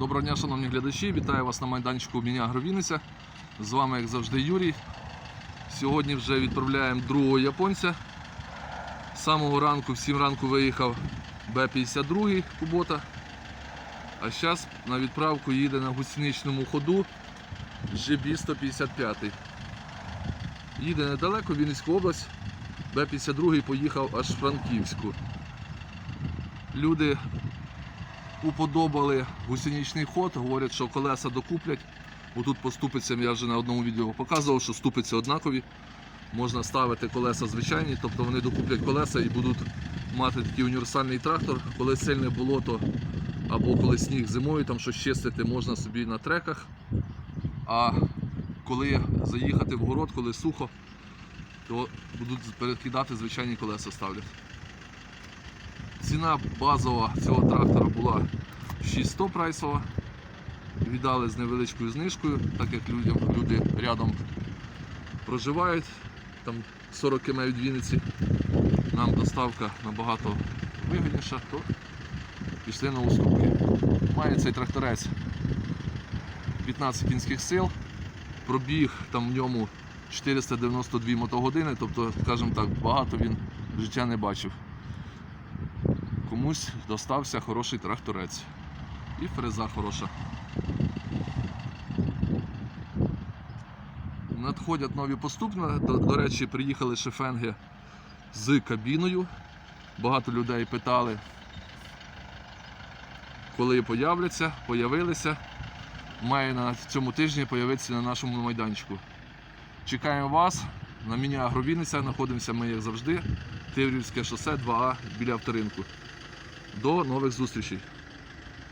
Доброго дня, шановні глядачі. Вітаю вас на майданчику Міня Агровіниця. З вами, як завжди, Юрій. Сьогодні вже відправляємо другого японця. З самого ранку, в 7 ранку виїхав Б-52 Кубота. А зараз на відправку їде на гусеничному ходу ЖБ-155. Їде недалеко, Вінницьку область. Б-52 поїхав аж в Франківську. Люди уподобали гусеничний ход, говорять, що колеса докуплять. Отут по ступицям я вже на одному відео показував, що ступиці однакові. Можна ставити колеса звичайні, тобто вони докуплять колеса і будуть мати такий універсальний трактор, коли сильне болото або коли сніг зимою, там щось чистити можна собі на треках. А коли заїхати в город, коли сухо, то будуть перекидати звичайні колеса ставлять. Ціна базова цього трактора була 600 прайсова. Віддали з невеличкою знижкою, так як людям, люди рядом проживають, там 40 км від Вінниці. Нам доставка набагато вигідніша, то пішли на уступки. Має цей тракторець 15 кінських сил, пробіг там в ньому 492 мотогодини, тобто, скажімо так, багато він життя не бачив комусь достався хороший тракторець. І фреза хороша. Надходять нові поступни. До, до речі, приїхали шефенги з кабіною. Багато людей питали, коли появляться, появилися. Має на цьому тижні появитися на нашому майданчику. Чекаємо вас на міні Агровінниця. Знаходимося ми, як завжди, Тиврівське шосе 2А біля авторинку. До нових зустрічей!